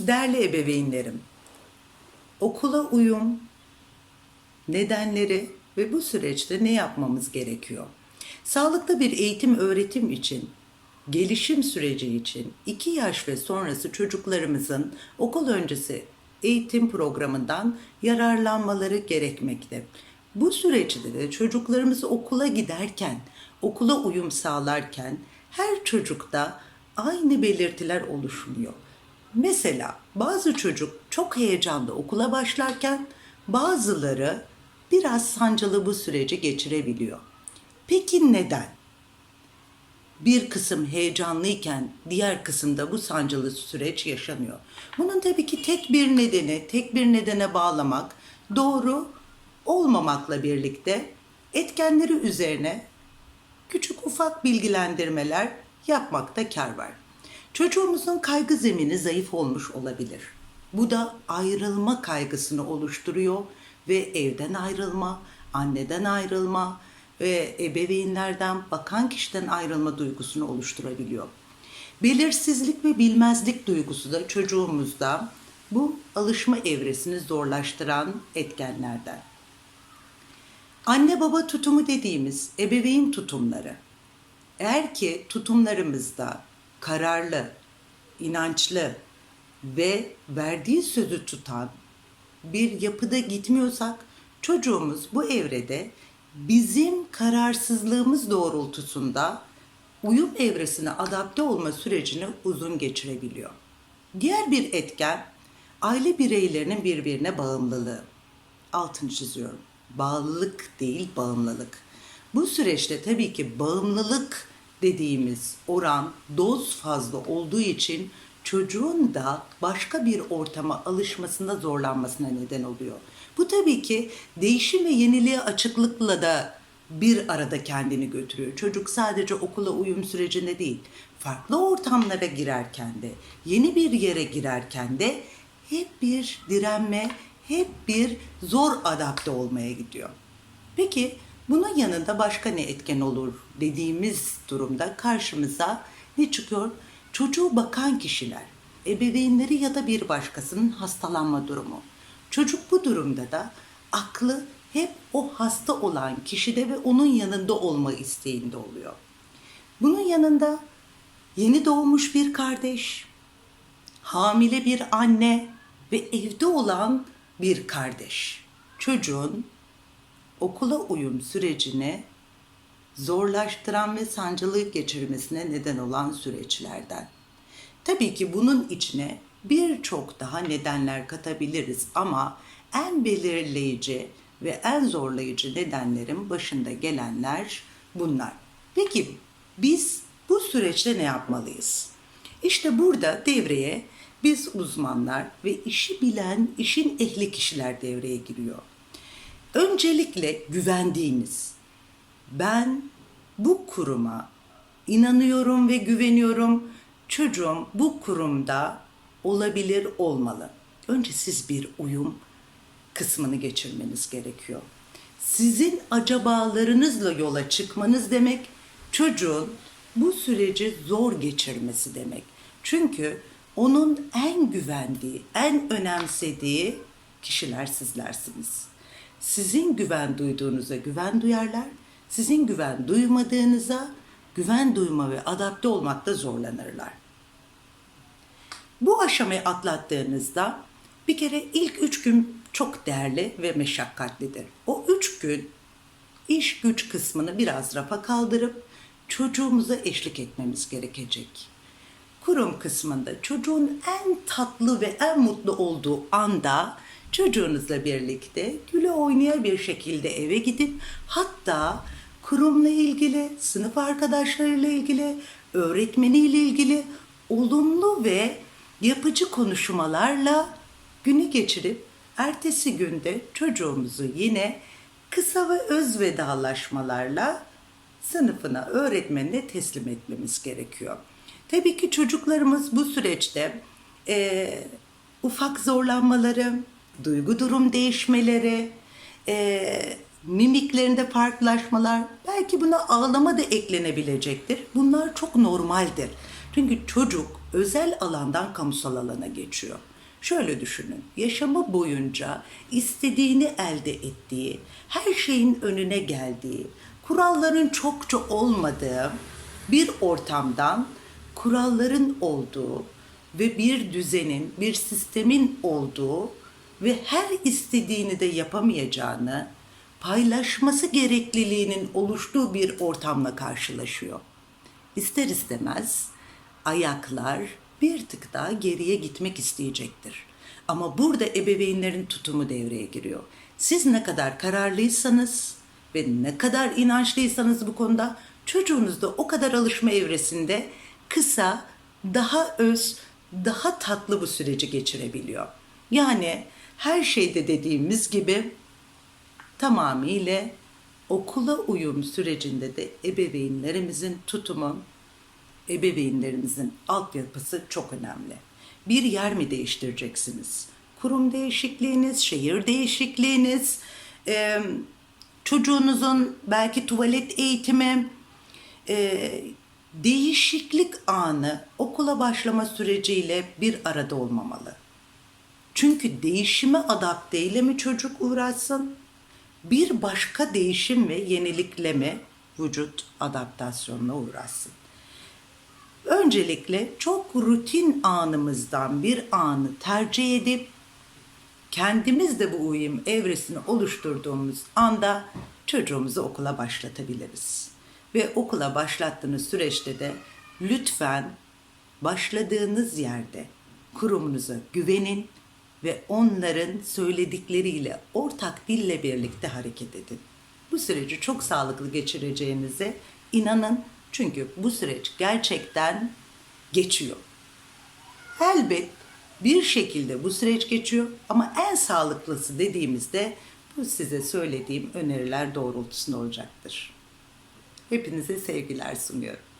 Değerli ebeveynlerim, okula uyum, nedenleri ve bu süreçte ne yapmamız gerekiyor? Sağlıklı bir eğitim öğretim için, gelişim süreci için 2 yaş ve sonrası çocuklarımızın okul öncesi eğitim programından yararlanmaları gerekmekte. Bu süreçte de çocuklarımız okula giderken, okula uyum sağlarken her çocukta aynı belirtiler oluşmuyor. Mesela bazı çocuk çok heyecanlı okula başlarken bazıları biraz sancılı bu süreci geçirebiliyor. Peki neden? Bir kısım heyecanlıyken diğer kısımda bu sancılı süreç yaşanıyor. Bunun tabii ki tek bir nedeni, tek bir nedene bağlamak doğru olmamakla birlikte etkenleri üzerine küçük ufak bilgilendirmeler yapmakta kar var. Çocuğumuzun kaygı zemini zayıf olmuş olabilir. Bu da ayrılma kaygısını oluşturuyor ve evden ayrılma, anneden ayrılma ve ebeveynlerden, bakan kişiden ayrılma duygusunu oluşturabiliyor. Belirsizlik ve bilmezlik duygusu da çocuğumuzda bu alışma evresini zorlaştıran etkenlerden. Anne baba tutumu dediğimiz ebeveyn tutumları. Eğer ki tutumlarımızda kararlı, inançlı ve verdiği sözü tutan bir yapıda gitmiyorsak çocuğumuz bu evrede bizim kararsızlığımız doğrultusunda uyum evresine adapte olma sürecini uzun geçirebiliyor. Diğer bir etken aile bireylerinin birbirine bağımlılığı. Altını çiziyorum. Bağlılık değil bağımlılık. Bu süreçte tabii ki bağımlılık dediğimiz oran doz fazla olduğu için çocuğun da başka bir ortama alışmasında zorlanmasına neden oluyor. Bu tabii ki değişim ve yeniliğe açıklıkla da bir arada kendini götürüyor. Çocuk sadece okula uyum sürecinde değil, farklı ortamlara girerken de, yeni bir yere girerken de hep bir direnme, hep bir zor adapte olmaya gidiyor. Peki bunun yanında başka ne etken olur dediğimiz durumda karşımıza ne çıkıyor? Çocuğu bakan kişiler, ebeveynleri ya da bir başkasının hastalanma durumu. Çocuk bu durumda da aklı hep o hasta olan kişide ve onun yanında olma isteğinde oluyor. Bunun yanında yeni doğmuş bir kardeş, hamile bir anne ve evde olan bir kardeş. Çocuğun okula uyum sürecini zorlaştıran ve sancılı geçirmesine neden olan süreçlerden. Tabii ki bunun içine birçok daha nedenler katabiliriz ama en belirleyici ve en zorlayıcı nedenlerin başında gelenler bunlar. Peki biz bu süreçte ne yapmalıyız? İşte burada devreye biz uzmanlar ve işi bilen, işin ehli kişiler devreye giriyor. Öncelikle güvendiğiniz, ben bu kuruma inanıyorum ve güveniyorum. Çocuğum bu kurumda olabilir olmalı. Önce siz bir uyum kısmını geçirmeniz gerekiyor. Sizin acabalarınızla yola çıkmanız demek çocuğun bu süreci zor geçirmesi demek. Çünkü onun en güvendiği, en önemsediği kişiler sizlersiniz. Sizin güven duyduğunuza güven duyarlar, sizin güven duymadığınıza güven duyma ve adapte olmakta zorlanırlar. Bu aşamayı atlattığınızda bir kere ilk üç gün çok değerli ve meşakkatlidir. O üç gün iş güç kısmını biraz rafa kaldırıp çocuğumuza eşlik etmemiz gerekecek. Kurum kısmında çocuğun en tatlı ve en mutlu olduğu anda çocuğunuzla birlikte güle oynaya bir şekilde eve gidip hatta kurumla ilgili, sınıf arkadaşlarıyla ilgili, öğretmeniyle ilgili olumlu ve yapıcı konuşmalarla günü geçirip ertesi günde çocuğumuzu yine kısa ve öz vedalaşmalarla sınıfına, öğretmenine teslim etmemiz gerekiyor. Tabii ki çocuklarımız bu süreçte eee, ufak zorlanmaları, duygu durum değişmeleri, eee, mimiklerinde farklılaşmalar, belki buna ağlama da eklenebilecektir. Bunlar çok normaldir. Çünkü çocuk özel alandan kamusal alana geçiyor. Şöyle düşünün, yaşamı boyunca istediğini elde ettiği, her şeyin önüne geldiği, kuralların çokça olmadığı bir ortamdan kuralların olduğu ve bir düzenin, bir sistemin olduğu ve her istediğini de yapamayacağını, paylaşması gerekliliğinin oluştuğu bir ortamla karşılaşıyor. İster istemez ayaklar bir tık daha geriye gitmek isteyecektir. Ama burada ebeveynlerin tutumu devreye giriyor. Siz ne kadar kararlıysanız ve ne kadar inançlıysanız bu konuda çocuğunuz da o kadar alışma evresinde kısa, daha öz, daha tatlı bu süreci geçirebiliyor. Yani her şeyde dediğimiz gibi tamamıyla okula uyum sürecinde de ebeveynlerimizin tutumu, ebeveynlerimizin altyapısı çok önemli. Bir yer mi değiştireceksiniz? Kurum değişikliğiniz, şehir değişikliğiniz, çocuğunuzun belki tuvalet eğitimi, değişiklik anı okula başlama süreciyle bir arada olmamalı. Çünkü değişime adapte ile mi çocuk uğraşsın? Bir başka değişim ve yenilikle mi vücut adaptasyonuna uğraşsın? Öncelikle çok rutin anımızdan bir anı tercih edip kendimiz de bu uyum evresini oluşturduğumuz anda çocuğumuzu okula başlatabiliriz. Ve okula başlattığınız süreçte de lütfen başladığınız yerde kurumunuza güvenin ve onların söyledikleriyle ortak dille birlikte hareket edin. Bu süreci çok sağlıklı geçireceğinize inanın çünkü bu süreç gerçekten geçiyor. Elbet bir şekilde bu süreç geçiyor ama en sağlıklısı dediğimizde bu size söylediğim öneriler doğrultusunda olacaktır. Hepinize sevgiler sunuyorum.